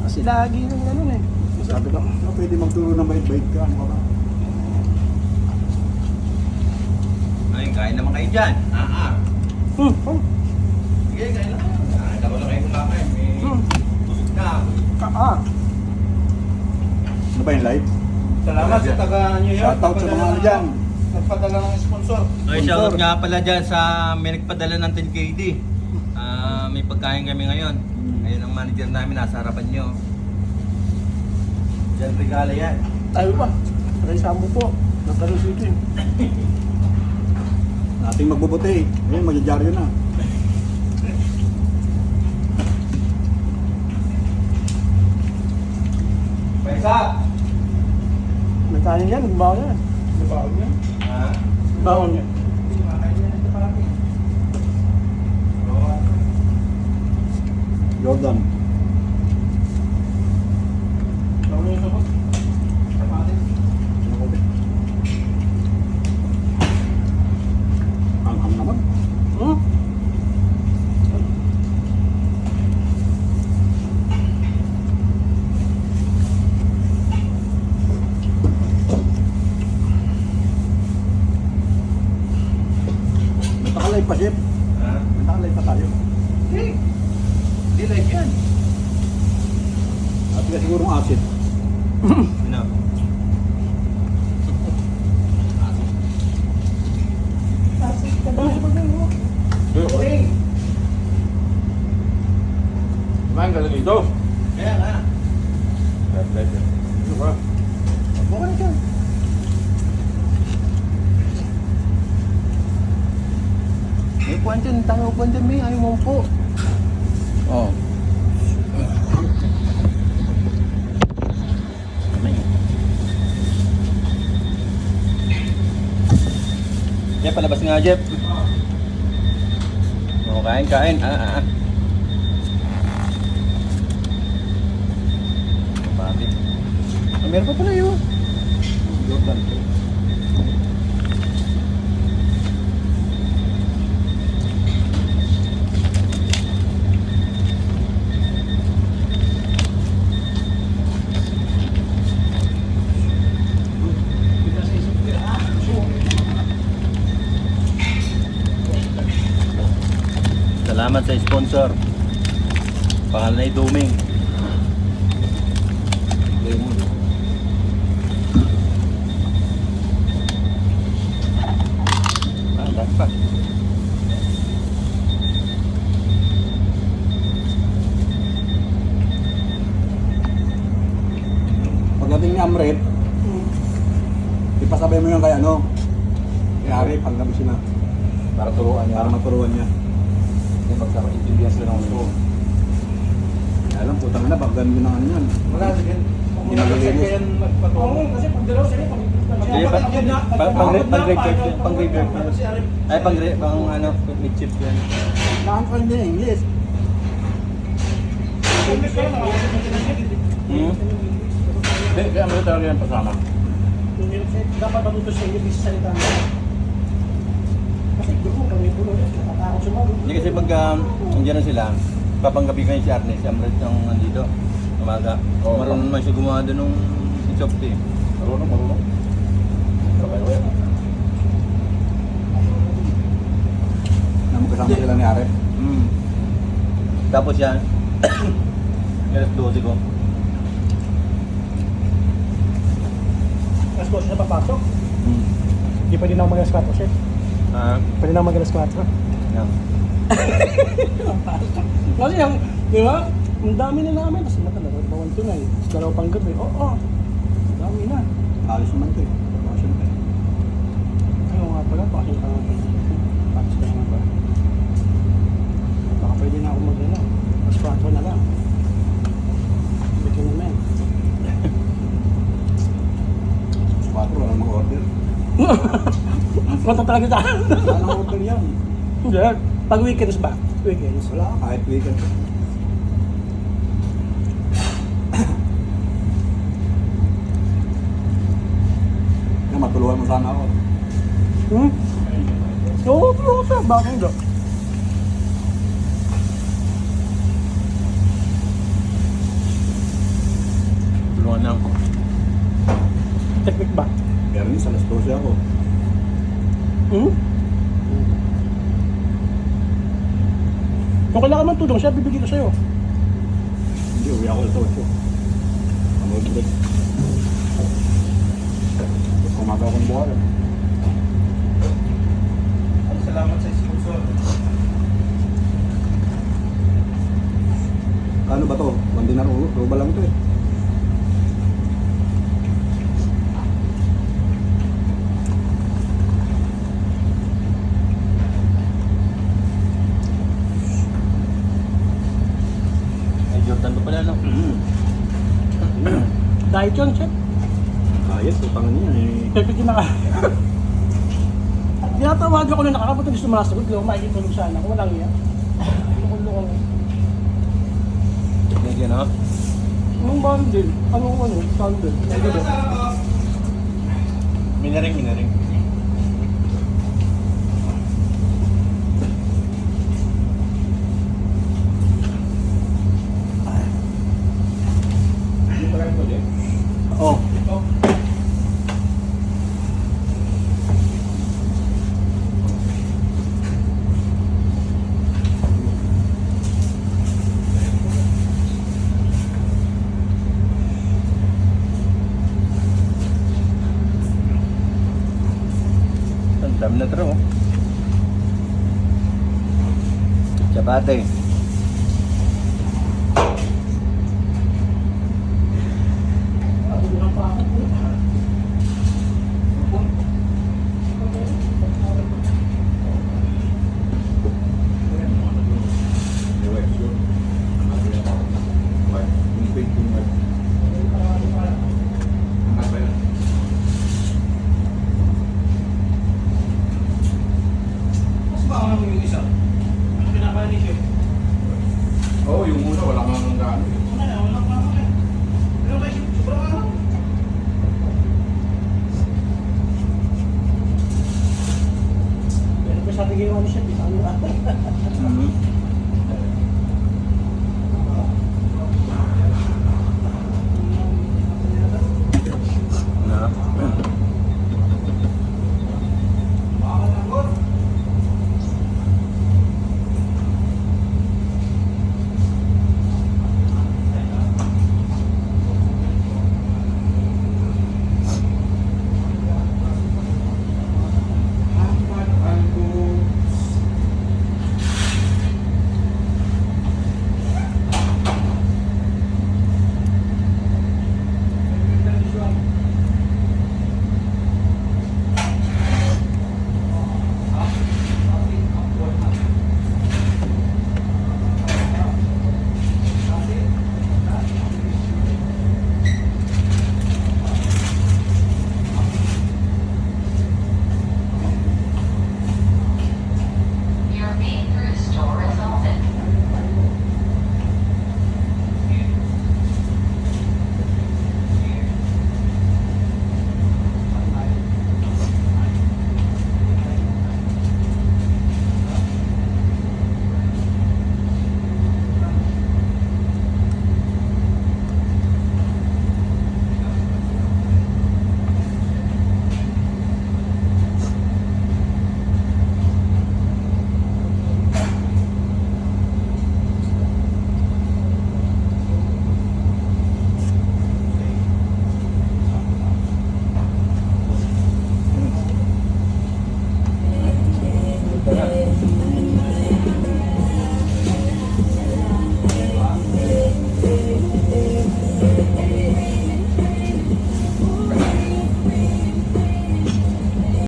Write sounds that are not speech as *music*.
Kasi lagi nang ganun eh. Sabi ko, ano pwede magturo ng bait-bait ka? Ano ka ba? Ay, kain naman kayo dyan. Ah, ah. Hmm. oh, Sige, kain lang. Ah, dalawa lang kayo kumakain. May Hmm. busog na. ka- Ah. Ano ba yung live? Salamat sa taga New York. Shoutout sa mga ano dyan. Nagpadala ng sponsor. Okay, shoutout nga pala dyan sa may nagpadala ng 10KD. Ah, may pagkain kami ngayon. Ayun ang manager namin, nasa harapan nyo. Diyan regalo yan. Tayo pa. Aray sambo po. Nagkaroon dito eh. *laughs* Nating magbubuti. Ngayon, magjajaryo na. Pesa! May kanin yan. Nagbawa yan. Nabaon niya. Ha? Bawon yan. Jordan. Ang ang naman. Hmm? May takalay pa, chef. Ha? May takalay pa tayo. Hey! Hindi live yan. At ka sigurong acid. Ano? Kumain ka lang ito. Kaya nga. Ano ba? Okay ka. May puwan dyan. Tangaw puwan dyan. May ayaw mo po. Oo. Jeff, palabas nga, Jeff. Oo, kain, kain. Ah, ah, ah. Pati. Ah, meron pa pala yun. Jordan. Salamat sa sponsor. Pangalan ay Duming. Lemon. Ah, dami pa. Pagdating ni Amret, ipasabay mo yun kay ano, kay Arif, ang gabi sila. Para turuan niya. Para maturuan niya. Hindi magsama-intindihan sila ng gusto. Kaya alam, putang na, baka ganun din ang ano yan. Wala, sige. Hindi. Kaya magpatuloy. kasi pag dalaw sila, pag Hindi, pa, pa, pang, pang grade check yan. Pang grade check. Ay, pang grade, pang ano, mid chip yan. Nakakal niya English. Hmm? Hindi, kaya mo talaga yan pasama. Dapat matuto siya yung bisa salita mo. Hindi kasi pag um, nandiyan na sila, papanggabi yung si Arnes, si Amrit yung nandito, umaga. Oo. Marunong naman siya gumawa doon nung insofte. Marunong, marunong. Sabay ko yan. Na magkasama sila ni Arif. Hmm. Tapos yan, *coughs* alas 12 ko. Alas 12 na papasok. Hmm. Hindi pwede na ako mag-alas 4, chef. Ah, Pwede na mag-alas 4. yan. *laughs* Kasi yung, di ba? Ang dami na namin. Kasi na talaga, bawal tunay. Sa dalawa pang gabi. Oo, oh, ang dami na. Alis naman ito eh. Bakasyon ka eh. Ayaw nga pala, bakit ka nga pala. Tapos ka nga ba? Baka pwede na ako mag-ano. Mas 4 na lang. Bigyan na men. 4, wala namang order. Punta talaga tayo. Wala namang order yan. Hindi. Pag weekends ba? Weekends. Wala, kahit weekend. Kaya matulungan mo sana ako. Hmm? Oo, tulungan ka. Bakit hindi? na. Technique ba? Bernis, alas 12 ako. Hmm? Kung kailangan man tulong siya, bibigyan ko sa'yo. Hindi, uwi ako alas 8. Panood ulit. Tapos kumaga akong buhay. Salamat sa sponsor. Ano ba to? Bandi na ro, roba lang to eh. Ay, Jordan pa pala, no? Mm. Diet yun, chef. Ayos, utangan niya eh. Pepiti *laughs* na ka. Tinatawag ako na nakakapunta gusto masagot. Hindi ako makikitulog sana. Kung walang iya. Lukong-lukong. Yan, yan, no? Anong bundle? Anong ano? Ba? Minaring, minaring. Na taro. Chapate. Yung web shoot. Ano yun? Web. Yung fake yung web. Ano ba yun? Mas ba ang yung isa? Ano pinakain ni chef? Oo, yung una wala kang ang gaano. Wala na, wala pa ako eh. Pero kay chef, sobrang ano? Pa sabi kayo ano